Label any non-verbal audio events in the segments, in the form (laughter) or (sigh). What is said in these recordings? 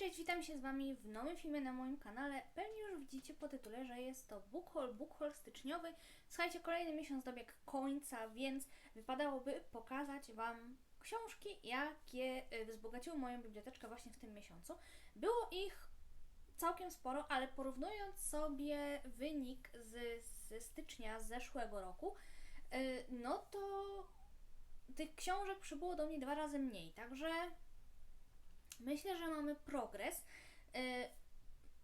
cześć, witam się z Wami w nowym filmie na moim kanale. Pewnie już widzicie po tytule, że jest to book haul, book haul styczniowy. Słuchajcie, kolejny miesiąc dobiegł końca, więc wypadałoby pokazać Wam książki, jakie y, wzbogaciły moją biblioteczkę właśnie w tym miesiącu. Było ich całkiem sporo, ale porównując sobie wynik z, z stycznia zeszłego roku, y, no to tych książek przybyło do mnie dwa razy mniej, także myślę, że mamy progres. Y,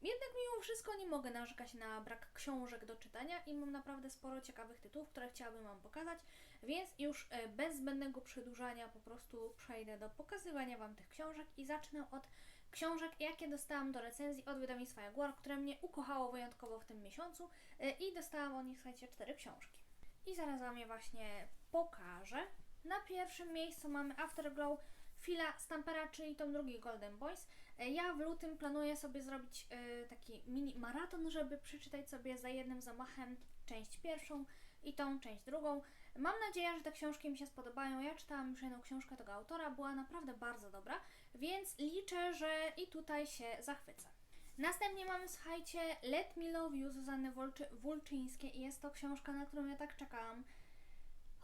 Jednak mimo wszystko nie mogę narzekać na brak książek do czytania i mam naprawdę sporo ciekawych tytułów, które chciałabym Wam pokazać, więc już e, bez zbędnego przedłużania po prostu przejdę do pokazywania Wam tych książek i zacznę od książek, jakie dostałam do recenzji od wydawnictwa Jaguar, które mnie ukochało wyjątkowo w tym miesiącu e, i dostałam od nich, słuchajcie, cztery książki. I zaraz Wam je właśnie pokażę. Na pierwszym miejscu mamy Afterglow Phila Stampera, czyli tom drugi Golden Boys. E, Ja w lutym planuję sobie zrobić e, taki mini maraton, żeby przeczytać sobie za jednym zamachem część pierwszą i tą część drugą. Mam nadzieję, że te książki mi się spodobają. Ja czytałam już jedną książkę tego autora, była naprawdę bardzo dobra, więc liczę, że i tutaj się zachwycę. Następnie mamy, słuchajcie, Let Me Love You Zuzanny Wolczy- Wulczyńskiej i jest to książka, na którą ja tak czekałam.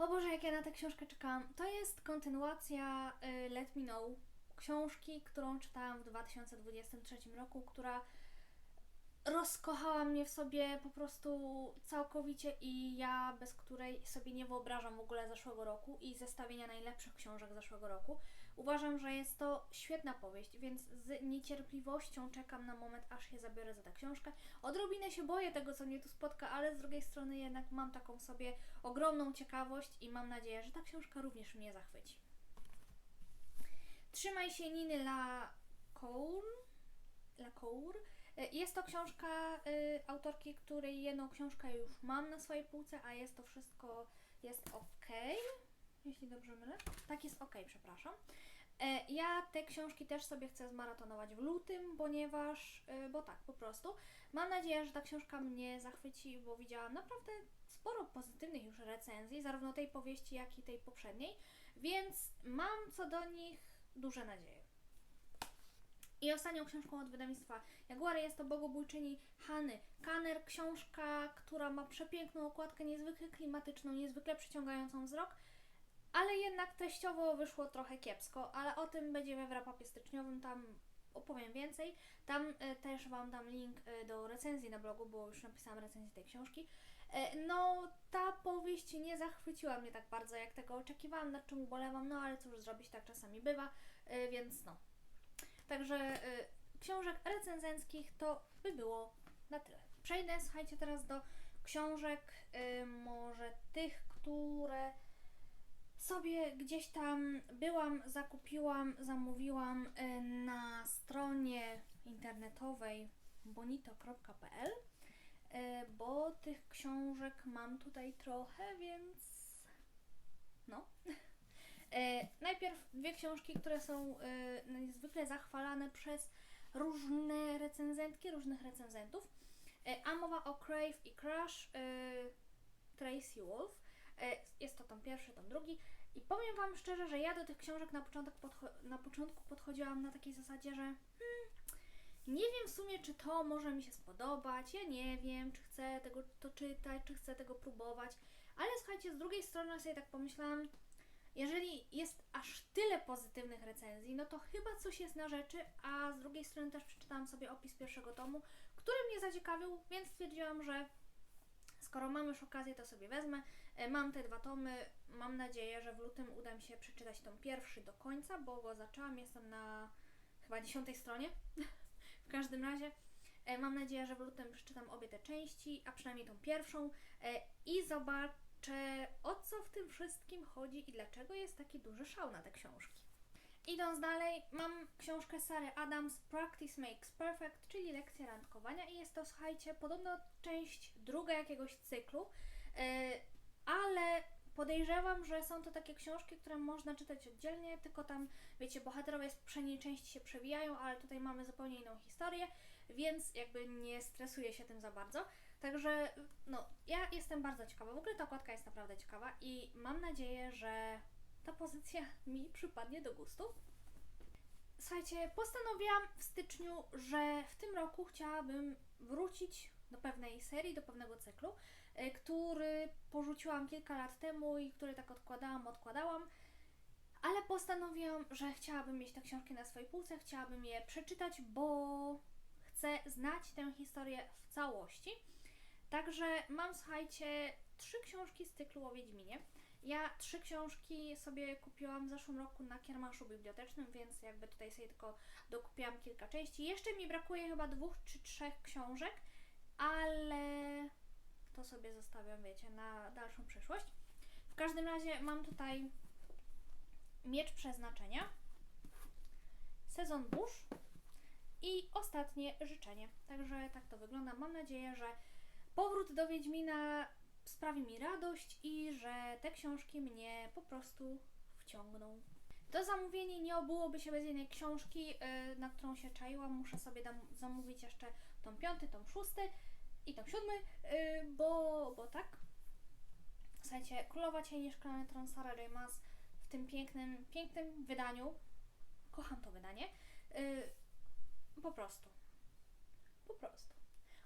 O Boże, jak ja na tę książkę czekałam. To jest kontynuacja y, Let Me Know, książki, którą czytałam w 2023 roku, która rozkochała mnie w sobie po prostu całkowicie i ja bez której sobie nie wyobrażam w ogóle zeszłego roku i zestawienia najlepszych książek zeszłego roku. Uważam, że jest to świetna powieść, więc z niecierpliwością czekam na moment, aż się zabiorę za tę książkę. Odrobinę się boję tego, co mnie tu spotka, ale z drugiej strony jednak mam taką sobie ogromną ciekawość i mam nadzieję, że ta książka również mnie zachwyci. Trzymaj się Niny Lacour. Lacour. Jest to książka y, autorki, której jedną książkę już mam na swojej półce, a jest to wszystko jest ok. Jeśli dobrze mylę. Tak jest ok, przepraszam. E, Ja te książki też sobie chcę zmaratonować w lutym, ponieważ, y, bo tak, po prostu. Mam nadzieję, że ta książka mnie zachwyci, bo widziałam naprawdę sporo pozytywnych już recenzji, zarówno tej powieści, jak i tej poprzedniej, więc mam co do nich duże nadzieje. I ostatnią książką od wydawnictwa Jaguar jest to Bogobójczyni Hany Kanner. Książka, która ma przepiękną okładkę, niezwykle klimatyczną, niezwykle przyciągającą wzrok, ale jednak treściowo wyszło trochę kiepsko, ale o tym będzie we wrapapie styczniowym, tam opowiem więcej. Tam e, też Wam dam link e, do recenzji na blogu, bo już napisałam recenzję tej książki. E, no, ta powieść nie zachwyciła mnie tak bardzo, jak tego oczekiwałam, nad czym ubolewam, no ale cóż zrobić, tak czasami bywa, więc no. Także książek recenzenckich to by było na tyle. Przejdę, słuchajcie, teraz do książek, może tych, które sobie gdzieś tam byłam, zakupiłam, zamówiłam y, na stronie internetowej bonito.pl, y, bo tych książek mam tutaj trochę, więc no. E, (laughs) najpierw dwie książki, które są e, niezwykle zachwalane przez różne recenzentki, różnych recenzentów. A mowa o Crave i Crush e, Tracy Wolf. E, jest to tom pierwszy, tom drugi. I powiem Wam szczerze, że ja do tych książek na, początek na początku podchodziłam na takiej zasadzie, że hmm, nie wiem w sumie, czy to może mi się spodobać. Ja nie wiem, czy chcę tego to czytać, czy chcę tego próbować. Ale słuchajcie, z drugiej strony sobie tak pomyślałam, jeżeli jest aż tyle pozytywnych recenzji, no to chyba coś jest na rzeczy, a z drugiej strony też przeczytałam sobie opis pierwszego tomu, który mnie zaciekawił, więc stwierdziłam, że skoro mam już okazję, to sobie wezmę. E, Mam te dwa tomy, mam nadzieję, że w lutym uda mi się przeczytać tom pierwszy do końca, bo go zaczęłam, jestem na chyba dziesiątej stronie. (laughs) w każdym razie. E, mam nadzieję, że w lutym przeczytam obie te części, a przynajmniej tą pierwszą. E, i zobaczę, o co w tym wszystkim chodzi i dlaczego jest taki duży szał na te książki. Idąc dalej, mam książkę Sary Adams Practice Makes Perfect, czyli lekcja randkowania. I jest to, słuchajcie, podobno część druga jakiegoś cyklu, ale podejrzewam, że są to takie książki, które można czytać oddzielnie, tylko tam, wiecie, bohaterowie z przedniej części się przewijają, ale tutaj mamy zupełnie inną historię, więc jakby nie stresuję się tym za bardzo. Także, no, ja jestem bardzo ciekawa. W ogóle ta okładka jest naprawdę ciekawa i mam nadzieję, że ta pozycja mi przypadnie do gustu. słuchajcie, postanowiłam w styczniu, że w tym roku chciałabym wrócić do pewnej serii, do pewnego cyklu, który porzuciłam kilka lat temu i który tak odkładałam, odkładałam. Ale postanowiłam, że chciałabym mieć te książki na swojej półce, chciałabym je przeczytać, bo chcę znać tę historię w całości. Także mam, słuchajcie, trzy książki z cyklu o Wiedźminie. Ja trzy książki sobie kupiłam w zeszłym roku na kiermaszu bibliotecznym, więc jakby tutaj sobie tylko dokupiłam kilka części. Jeszcze mi brakuje chyba dwóch czy trzech książek, ale to sobie zostawiam, wiecie, na dalszą przyszłość. W każdym razie mam tutaj Miecz Przeznaczenia, Sezon Burz i Ostatnie Życzenie. Także tak to wygląda. Mam nadzieję, że powrót do Wiedźmina sprawi mi radość i że te książki mnie po prostu wciągną. To zamówienie nie obyłoby się bez jednej książki, yy, na którą się czaiłam. Muszę sobie zamówić jeszcze tom piąty, tom szósty i tom siódmy, yy, bo, bo tak. Słuchajcie, Królowa Cieni Szklany Tron Sara J. W tym pięknym, pięknym wydaniu. Kocham to wydanie. Yy, po prostu. Po prostu.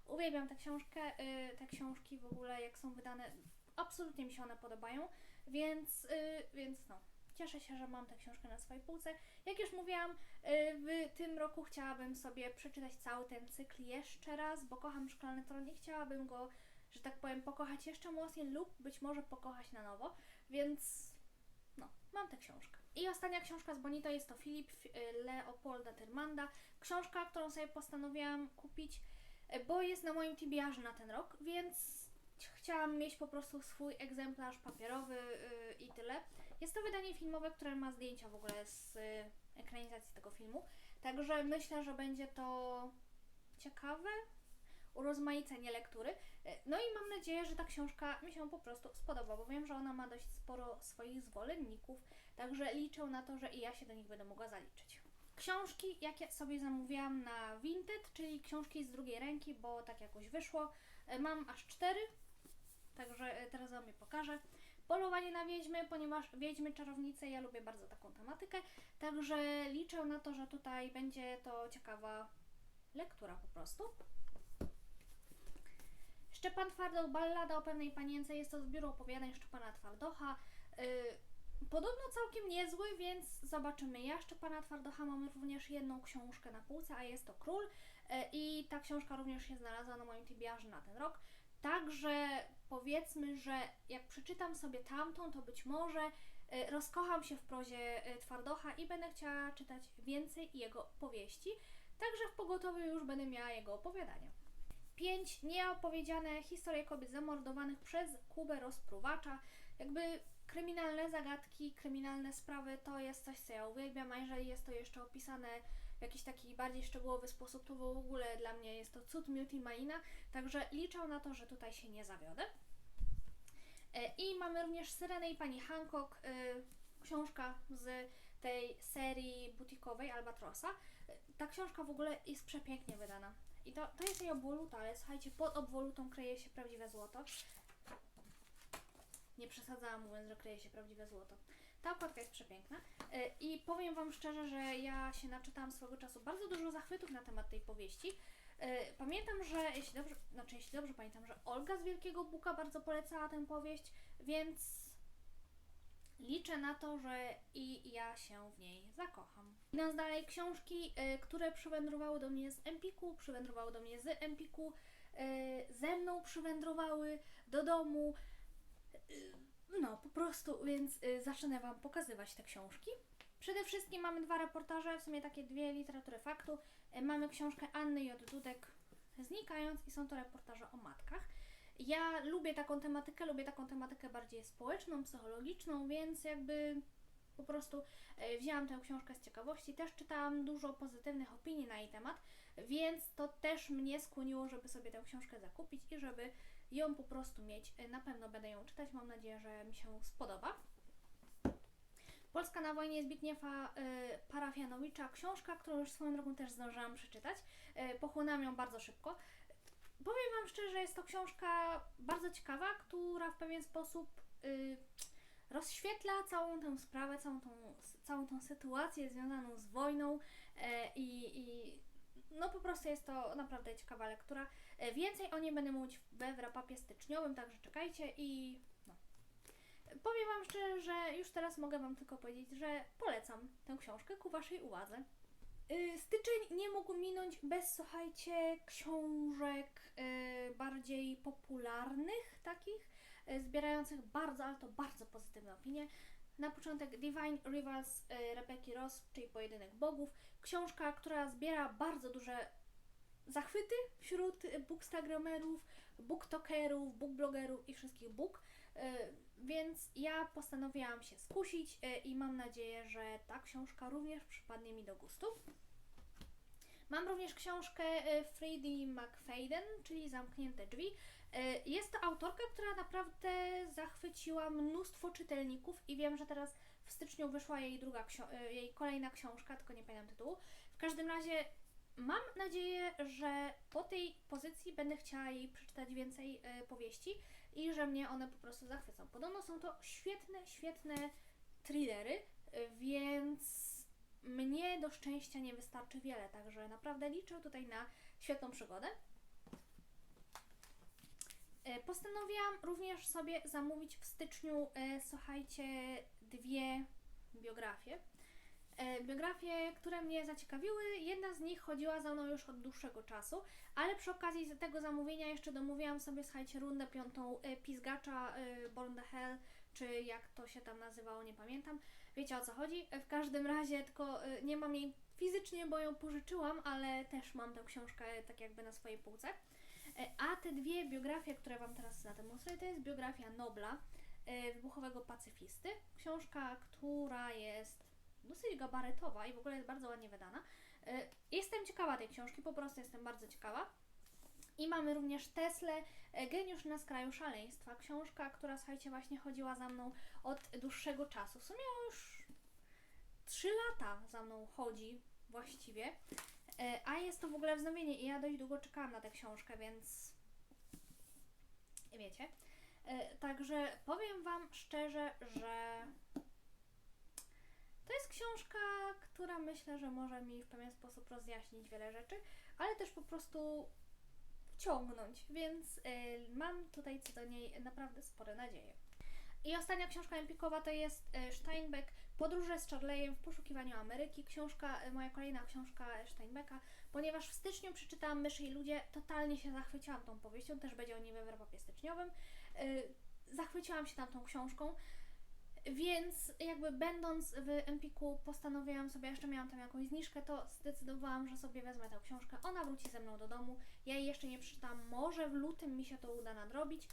Uwielbiam tę książkę, yy, te książki w ogóle jak są wydane, absolutnie mi się one podobają, więc, yy, więc no, cieszę się, że mam tę książkę na swojej półce. Jak już mówiłam, yy, w tym roku chciałabym sobie przeczytać cały ten cykl jeszcze raz, bo kocham Szklany Tron i chciałabym go, że tak powiem, pokochać jeszcze mocniej lub być może pokochać na nowo, więc no, mam tę książkę. I ostatnia książka z Bonito jest to Filip y, Leopolda Tyrmanda. Książka, którą sobie postanowiłam kupić, y, bo jest na moim TBR na ten rok, więc chciałam mieć po prostu swój egzemplarz papierowy yy, i tyle. Jest to wydanie filmowe, które ma zdjęcia w ogóle z y, ekranizacji tego filmu, także myślę, że będzie to ciekawe, urozmaicenie lektury. Y, No i mam nadzieję, że ta książka mi się po prostu spodoba, bo wiem, że ona ma dość sporo swoich zwolenników, także liczę na to, że i ja się do nich będę mogła zaliczyć. Książki, jakie sobie zamówiłam na Vinted, czyli książki z drugiej ręki, bo tak jakoś wyszło. Y, Mam aż cztery, także teraz Wam je pokażę. Polowanie na wiedźmy, ponieważ wiedźmy, czarownice, ja lubię bardzo taką tematykę, także liczę na to, że tutaj będzie to ciekawa lektura po prostu. Szczepan Twardoch, ballada o pewnej panience, jest to zbiór opowiadań Szczepana Twardocha. Yy, podobno całkiem niezły, więc zobaczymy. Ja Szczepana Twardocha mam również jedną książkę na półce, a jest to Król. Yy, I ta książka również się znalazła na moim TBR na ten rok. Także powiedzmy, że jak przeczytam sobie tamtą, to być może yy, rozkocham się w prozie yy, Twardocha i będę chciała czytać więcej jego powieści. Także w pogotowiu już będę miała jego opowiadania. 5 nieopowiedziane historie kobiet zamordowanych przez Kubę rozpruwacza. Jakby kryminalne zagadki, kryminalne sprawy to jest coś, co ja uwielbiam, a jeżeli jest to jeszcze opisane w jakiś taki bardziej szczegółowy sposób, to w ogóle dla mnie jest to cud miód i także liczę na to, że tutaj się nie zawiodę. E, I mamy również Syrenę i Pani Hancock, y, książka z tej serii butikowej Albatrosa. E, Ta książka w ogóle jest przepięknie wydana. I to, to jest jej obwoluta, ale słuchajcie, pod obwolutą kryje się prawdziwe złoto. Nie przesadzałam mówiąc, że kryje się prawdziwe złoto. Ta okładka jest przepiękna. E, I powiem Wam szczerze, że ja się naczytałam swego czasu bardzo dużo zachwytów na temat tej powieści. E, Pamiętam, że jeśli dobrze, znaczy jeśli dobrze pamiętam, że Olga z Wielkiego Buka bardzo polecała tę powieść, więc liczę na to, że i ja się w niej zakocham. Idąc dalej, książki, y, które przywędrowały do mnie z Empiku, przywędrowały do mnie z Empiku, ze mną przywędrowały do domu. Y, no, po prostu, więc y, zacznę Wam pokazywać te książki. Przede wszystkim mamy dwa reportaże, w sumie takie dwie literatury faktu. Y, Mamy książkę Anny J. Dudek Znikając i są to reportaże o matkach. Ja lubię taką tematykę, lubię taką tematykę bardziej społeczną, psychologiczną, więc jakby po prostu e, wzięłam tę książkę z ciekawości. Też czytałam dużo pozytywnych opinii na jej temat, więc to też mnie skłoniło, żeby sobie tę książkę zakupić i żeby ją po prostu mieć. E, Na pewno będę ją czytać, mam nadzieję, że mi się spodoba. Polska na wojnie Zbigniewa y, Parafianowicza, książka, którą już swoją drogą też zdążyłam przeczytać. Y, pochłonęłam ją bardzo szybko. Powiem Wam szczerze, jest to książka bardzo ciekawa, która w pewien sposób y, rozświetla całą tę sprawę, całą tą, całą tą sytuację związaną z wojną i, i no po prostu jest to naprawdę ciekawa lektura. E, Więcej o niej będę mówić we wrapapie styczniowym, także czekajcie i no. Powiem Wam szczerze, że już teraz mogę Wam tylko powiedzieć, że polecam tę książkę ku Waszej uwadze. Y, Styczeń nie mógł minąć bez, słuchajcie, książek y, bardziej popularnych takich, zbierających bardzo, ale to bardzo pozytywne opinie. Na początek Divine Rivals y, Rebeki Ross, czyli Pojedynek Bogów. Książka, która zbiera bardzo duże zachwyty wśród bookstagramerów, booktokerów, bookblogerów i wszystkich book. Y, Więc ja postanowiłam się skusić y, i mam nadzieję, że ta książka również przypadnie mi do gustu. Mam również książkę y, Freddie McFadden, czyli Zamknięte drzwi. Y, Jest to autorka, która naprawdę zachwyciła mnóstwo czytelników i wiem, że teraz w styczniu wyszła jej druga y, jej kolejna książka, tylko nie pamiętam tytułu. W każdym razie mam nadzieję, że po tej pozycji będę chciała jej przeczytać więcej y, powieści i że mnie one po prostu zachwycą. Podobno są to świetne, świetne thrillery, więc mnie do szczęścia nie wystarczy wiele, także naprawdę liczę tutaj na świetną przygodę. E, Postanowiłam również sobie zamówić w styczniu, e, słuchajcie, dwie biografie. E, Biografie, które mnie zaciekawiły. Jedna z nich chodziła za mną już od dłuższego czasu, ale przy okazji tego zamówienia jeszcze domówiłam sobie, słuchajcie, rundę piątą Pizgacza Born the Hell, czy jak to się tam nazywało, nie pamiętam. Wiecie o co chodzi? W każdym razie, tylko nie mam jej fizycznie, bo ją pożyczyłam, ale też mam tę książkę tak jakby na swojej półce. E, A te dwie biografie, które Wam teraz zademonstruję, to jest biografia Nobla, e, wybuchowego pacyfisty. Książka, która jest dosyć gabarytowa i w ogóle jest bardzo ładnie wydana. E, Jestem ciekawa tej książki, po prostu jestem bardzo ciekawa. I mamy również Teslę, Geniusz na skraju szaleństwa. Książka, która słuchajcie, właśnie chodziła za mną od dłuższego czasu. W sumie już 3 lata za mną chodzi właściwie. E, A jest to w ogóle wznowienie i ja dość długo czekałam na tę książkę, więc wiecie. E, Także powiem Wam szczerze, że to jest książka, która myślę, że może mi w pewien sposób rozjaśnić wiele rzeczy, ale też po prostu wciągnąć, więc y, mam tutaj co do niej naprawdę spore nadzieje. I ostatnia książka empikowa to jest Steinbeck Podróże z Charley'em w poszukiwaniu Ameryki. Książka, y, moja kolejna książka Steinbecka, ponieważ w styczniu przeczytałam Myszy i Ludzie, totalnie się zachwyciłam tą powieścią, też będzie o niej we wrapapie styczniowym. Y, zachwyciłam się tam tą książką. Więc jakby będąc w Empiku postanowiłam sobie, jeszcze miałam tam jakąś zniżkę, to zdecydowałam, że sobie wezmę tę książkę. Ona wróci ze mną do domu. Ja jej jeszcze nie przeczytam. Może w lutym mi się to uda nadrobić.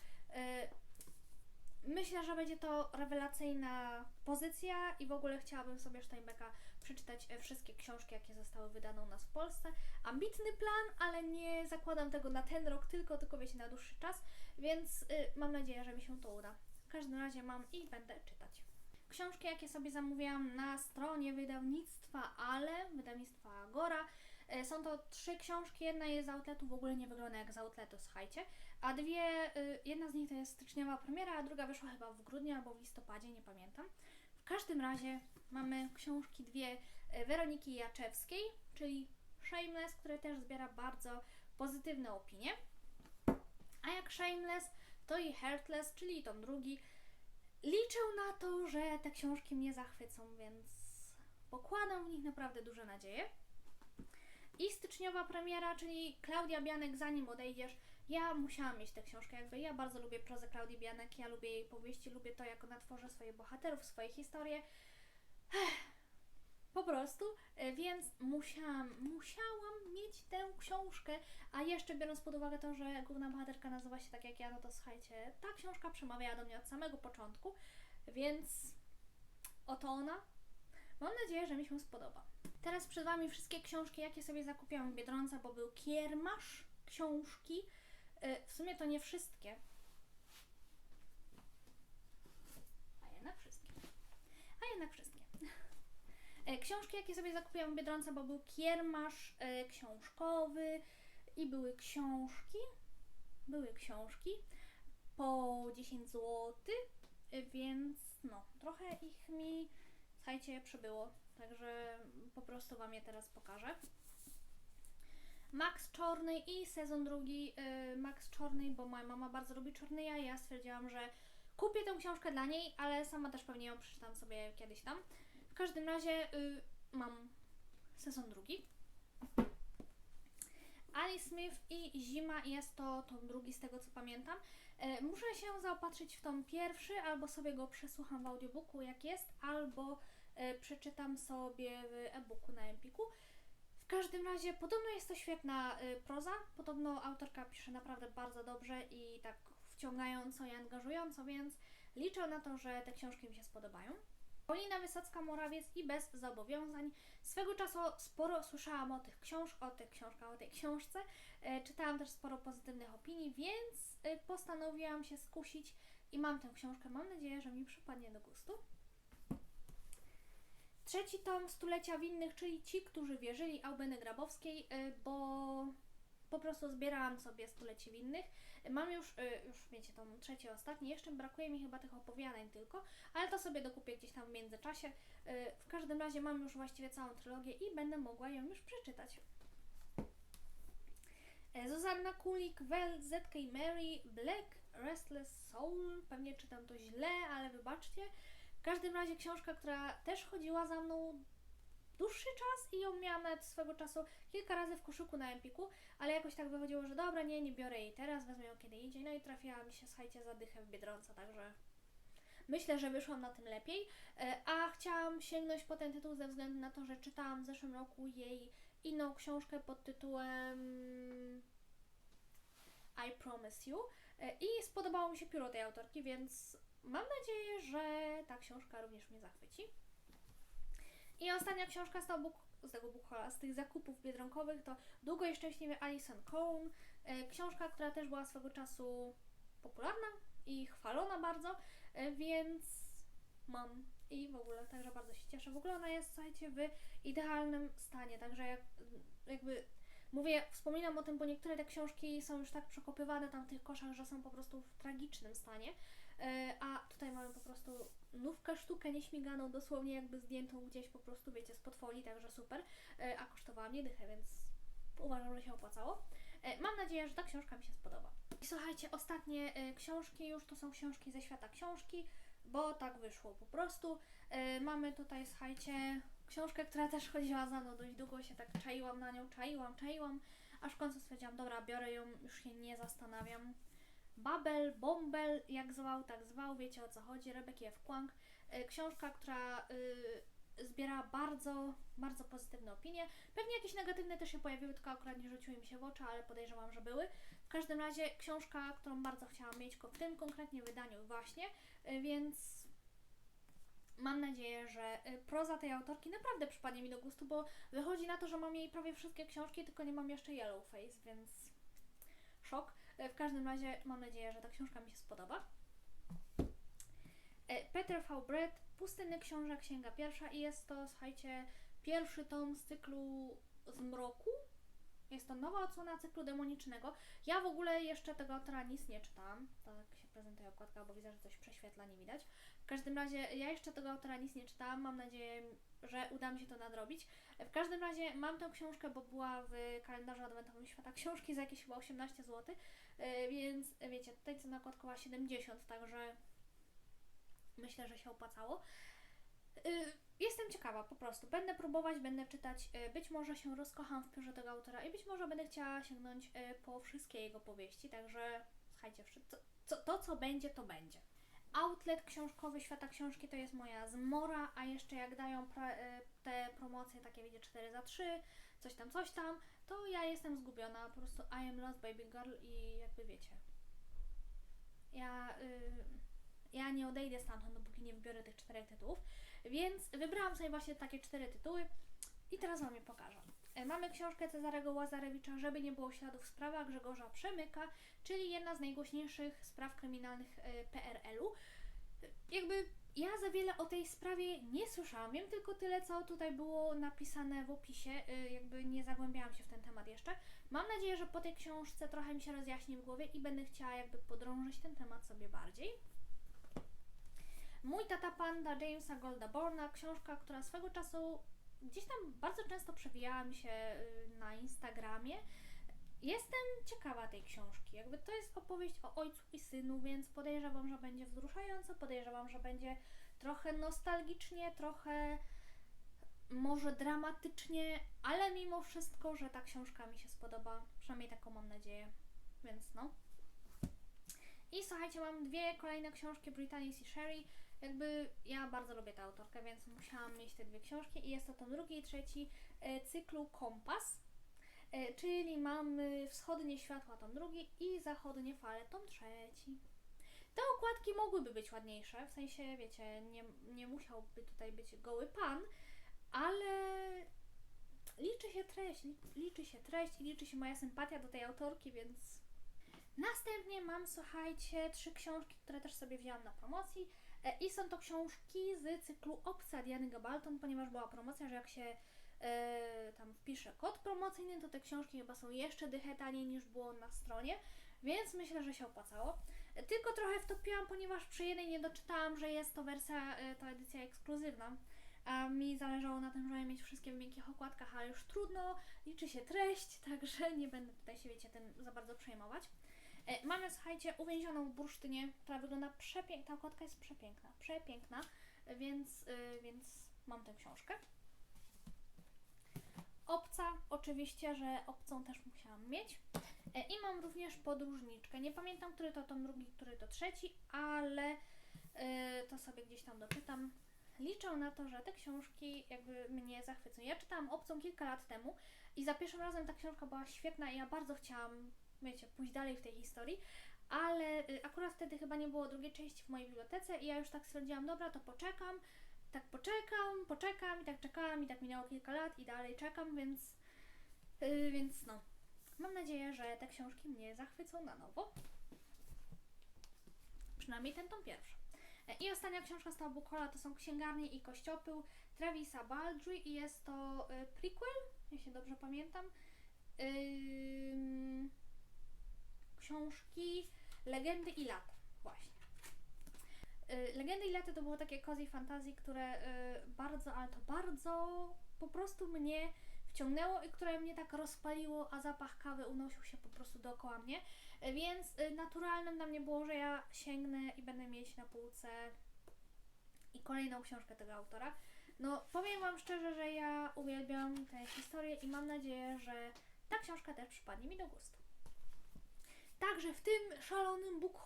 Myślę, że będzie to rewelacyjna pozycja i w ogóle chciałabym sobie Steinbecka przeczytać e, wszystkie książki, jakie zostały wydane u nas w Polsce. Ambitny plan, ale nie zakładam tego na ten rok, tylko, tylko wiecie, na dłuższy czas, więc y, mam nadzieję, że mi się to uda. W każdym razie mam i będę czytać. Książki, jakie sobie zamówiłam na stronie wydawnictwa Ale, wydawnictwa Agora. E, Są to trzy książki, jedna jest z outletu, w ogóle nie wygląda jak z outletu, słuchajcie. A dwie, y, jedna z nich to jest styczniowa premiera, a druga wyszła chyba w grudniu albo w listopadzie, nie pamiętam. W każdym razie mamy książki dwie y, Weroniki Jaczewskiej, czyli Shameless, które też zbiera bardzo pozytywne opinie. A jak Shameless, to i Heartless, czyli tom drugi. Liczę na to, że te książki mnie zachwycą, więc pokładam w nich naprawdę duże nadzieje. I styczniowa premiera, czyli Klaudia Bianek, zanim odejdziesz. Ja musiałam mieć tę książkę, jakby ja bardzo lubię prozę Klaudii Bianek, ja lubię jej powieści, lubię to, jak ona tworzy swoich bohaterów, swoje historie. Ech, po prostu, e, więc musiałam, musiałam mieć tę książkę, a jeszcze biorąc pod uwagę to, że główna bohaterka nazywa się tak jak ja, no to słuchajcie, ta książka przemawiała do mnie od samego początku, więc oto ona. Mam nadzieję, że mi się spodoba. Teraz przed Wami wszystkie książki, jakie sobie zakupiłam w Biedronce, bo był kiermasz książki. E, W sumie to nie wszystkie. A jednak wszystkie. A jednak wszystkie. E, Książki, jakie sobie zakupiłam w Biedronce, bo był kiermasz e, książkowy i były książki. Były książki po 10 zł, więc no, trochę ich mi, słuchajcie, przybyło, także po prostu Wam je teraz pokażę. Max Czorny i sezon drugi y, Max Czorny, bo moja mama bardzo lubi Czornyja i ja stwierdziłam, że kupię tę książkę dla niej, ale sama też pewnie ją przeczytam sobie kiedyś tam. W każdym razie y, mam sezon drugi. Alice Smith i Zima jest to tom drugi z tego co pamiętam. E, muszę się zaopatrzyć w tom pierwszy, albo sobie go przesłucham w audiobooku jak jest, albo e, przeczytam sobie w e-booku na Empiku. W każdym razie podobno jest to świetna y, proza. Podobno autorka pisze naprawdę bardzo dobrze i tak wciągająco i angażująco, więc liczę na to, że te książki mi się spodobają. Polina Wysocka-Morawiec i Bez Zobowiązań. Swego czasu sporo słyszałam o tych książ o tych książkach, o tej książce. E, czytałam też sporo pozytywnych opinii, więc e, postanowiłam się skusić i mam tę książkę. Mam nadzieję, że mi przypadnie do gustu. Trzeci tom Stulecia Winnych, czyli ci, którzy wierzyli Albeny Grabowskiej, y, bo po prostu zbierałam sobie Stulecie Winnych. Mam już, y, już wiecie, tom trzeci, ostatni. Jeszcze brakuje mi chyba tych opowiadań tylko, ale to sobie dokupię gdzieś tam w międzyczasie. Y, W każdym razie mam już właściwie całą trylogię i będę mogła ją już przeczytać. E, Zuzanna Kulik, Well, Z.K. Mary, Black, Restless Soul. Pewnie czytam to źle, ale wybaczcie. W każdym razie książka, która też chodziła za mną dłuższy czas i ją miałam nawet swego czasu kilka razy w koszyku na Empiku, ale jakoś tak wychodziło, że dobra, nie, nie biorę jej teraz, wezmę ją kiedy indziej. No i trafiła mi się, słuchajcie, za dychę w Biedronce, także myślę, że wyszłam na tym lepiej. E, A chciałam sięgnąć po ten tytuł ze względu na to, że czytałam w zeszłym roku jej inną książkę pod tytułem I Promise You E, i spodobało mi się pióro tej autorki, więc mam nadzieję, że ta książka również mnie zachwyci. I ostatnia książka z, z tego bookhola, z tych zakupów biedronkowych to Długo i Szczęśliwie Alison Cohn. E, Książka, która też była swego czasu popularna i chwalona bardzo, e, więc mam i w ogóle także bardzo się cieszę. W ogóle ona jest, słuchajcie, w idealnym stanie, także jak, jakby mówię, wspominam o tym, bo niektóre te książki są już tak przekopywane tam w tych koszach, że są po prostu w tragicznym stanie. E, A tutaj mamy po prostu nówkę, sztukę nieśmiganą, dosłownie jakby zdjętą gdzieś po prostu, wiecie, spod folii, także super. E, A kosztowała mnie dychę, więc uważam, że się opłacało. E, Mam nadzieję, że ta książka mi się spodoba. I słuchajcie, ostatnie książki już to są książki ze świata książki, bo tak wyszło po prostu. Mamy tutaj, słuchajcie, książkę, która też chodziła za mną dość długo, się tak czaiłam na nią, czaiłam, czaiłam, aż w końcu stwierdziłam, dobra, biorę ją, już się nie zastanawiam. Babel, Bombel, jak zwał, tak zwał, wiecie o co chodzi, Rebecca F. Kwang. E, Książka, która y, zbiera bardzo, bardzo pozytywne opinie. Pewnie jakieś negatywne też się pojawiły, tylko akurat nie rzuciły mi się w oczy, ale podejrzewam, że były. W każdym razie książka, którą bardzo chciałam mieć w tym konkretnie wydaniu właśnie, y, więc mam nadzieję, że proza tej autorki naprawdę przypadnie mi do gustu, bo wychodzi na to, że mam jej prawie wszystkie książki, tylko nie mam jeszcze Yellow Face, więc szok. E, W każdym razie mam nadzieję, że ta książka mi się spodoba. E, Peter V. Brett, Pustynny Książę, Księga Pierwsza i jest to, słuchajcie, pierwszy tom z cyklu Zmroku. Jest to nowa odsłona cyklu demonicznego. Ja w ogóle jeszcze tego autora nic nie czytałam. Tak się prezentuje okładka, bo widzę, że coś prześwietla, nie widać. W każdym razie ja jeszcze tego autora nic nie czytałam. Mam nadzieję, że uda mi się to nadrobić. W każdym razie mam tę książkę, bo była w kalendarzu adwentowym Świata Książki za jakieś chyba 18 zł. E, Więc e, wiecie, tutaj cena okładkowa 70, także myślę, że się opłacało. Y, Jestem ciekawa, po prostu. Będę próbować, będę czytać. y, Być może się rozkocham w piórze tego autora i być może będę chciała sięgnąć po wszystkie jego powieści, także słuchajcie, co, co, to co będzie, to będzie. Outlet książkowy Świata Książki to jest moja zmora, a jeszcze jak dają pra, te promocje takie, wiecie, 4 za 3, coś tam, coś tam, to ja jestem zgubiona, po prostu I am lost baby girl i jakby wiecie. Ja, y, ja nie odejdę stamtąd, dopóki nie wybiorę tych czterech tytułów, więc wybrałam sobie właśnie takie cztery tytuły i teraz Wam je pokażę. E, Mamy książkę Cezarego Łazarewicza, żeby nie było śladów sprawa Grzegorza Przemyka, czyli jedna z najgłośniejszych spraw kryminalnych e, PRL-u. E, Jakby ja za wiele o tej sprawie nie słyszałam, wiem tylko tyle, co tutaj było napisane w opisie, e, jakby nie zagłębiałam się w ten temat jeszcze. Mam nadzieję, że po tej książce trochę mi się rozjaśni w głowie i będę chciała jakby podrążyć ten temat sobie bardziej. Mój tata panda Jamesa Goldaborna, książka, która swego czasu gdzieś tam bardzo często przewijała mi się y, na Instagramie. Jestem ciekawa tej książki. Jakby to jest opowieść o ojcu i synu, więc podejrzewam, że będzie wzruszająco, podejrzewam, że będzie trochę nostalgicznie, trochę może dramatycznie, ale mimo wszystko, że ta książka mi się spodoba. Przynajmniej taką mam nadzieję. Więc no. I słuchajcie, mam dwie kolejne książki Britannic i Sherry. Jakby ja bardzo lubię tę autorkę, więc musiałam mieć te dwie książki i jest to tom drugi i trzeci e, cyklu Kompas. E, czyli mamy wschodnie światła tom drugi i zachodnie fale tom trzeci. Te okładki mogłyby być ładniejsze, w sensie wiecie, nie, nie musiałby tutaj być goły pan, ale liczy się treść, li- liczy się treść i liczy się moja sympatia do tej autorki, więc Następnie mam, słuchajcie, trzy książki, które też sobie wzięłam na promocji. E, I są to książki z cyklu Obsa Diany Gabalton, ponieważ była promocja, że jak się e, tam wpisze kod promocyjny, to te książki chyba są jeszcze dychę taniej niż było na stronie, więc myślę, że się opłacało. E, Tylko trochę wtopiłam, ponieważ przy jednej nie doczytałam, że jest to wersja, e, to edycja ekskluzywna. A mi zależało na tym, żeby mieć wszystkie w miękkich okładkach, ale już trudno, liczy się treść, (laughs) także nie będę tutaj się, wiecie, tym za bardzo przejmować. E, Mamy, słuchajcie, uwięzioną w bursztynie, która wygląda przepięknie. Ta okładka jest przepiękna, przepiękna, e, więc, y, więc mam tę książkę. Obca, oczywiście, że obcą też musiałam mieć. E, I mam również podróżniczkę. Nie pamiętam, który to tom drugi, który to trzeci, ale y, to sobie gdzieś tam doczytam. Liczę na to, że te książki jakby mnie zachwycą. Ja czytałam obcą kilka lat temu i za pierwszym razem ta książka była świetna i ja bardzo chciałam wiecie, pójść dalej w tej historii, ale y, akurat wtedy chyba nie było drugiej części w mojej bibliotece i ja już tak stwierdziłam, dobra, to poczekam, tak poczekam, poczekam i tak czekałam i tak minęło kilka lat i dalej czekam, więc, y, więc no. Mam nadzieję, że te książki mnie zachwycą na nowo. Przynajmniej ten tom pierwszy. E, I ostatnia książka z tego Bukola to są Księgarnie i Kościopył Travisa Baldry i jest to y, prequel, jeśli dobrze pamiętam. Ym, książki Legendy i lata. Y, Legendy i lata to było takie cozy fantasy, które y, bardzo, ale to bardzo po prostu mnie wciągnęło i które mnie tak rozpaliło, a zapach kawy unosił się po prostu dookoła mnie. Y, Więc naturalnym dla mnie było, że ja sięgnę i będę mieć na półce i kolejną książkę tego autora. No, powiem Wam szczerze, że ja uwielbiam tę historię i mam nadzieję, że ta książka też przypadnie mi do gustu. Także w tym szalonym book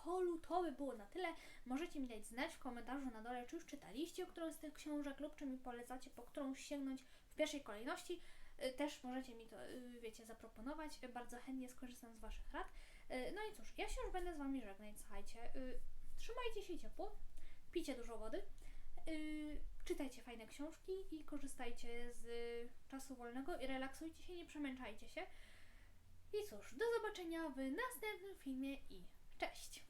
to by było na tyle. Możecie mi dać znać w komentarzu na dole, czy już czytaliście którąś z tych książek lub czy mi polecacie, po którą sięgnąć w pierwszej kolejności. Y, Też możecie mi to, y, wiecie, zaproponować. Bardzo chętnie skorzystam z Waszych rad. Y, No i cóż, ja się już będę z Wami żegnać, słuchajcie. Trzymajcie się ciepło, pijcie dużo wody, czytajcie fajne książki i korzystajcie z czasu wolnego i relaksujcie się, nie przemęczajcie się. I cóż, do zobaczenia w następnym filmie i cześć!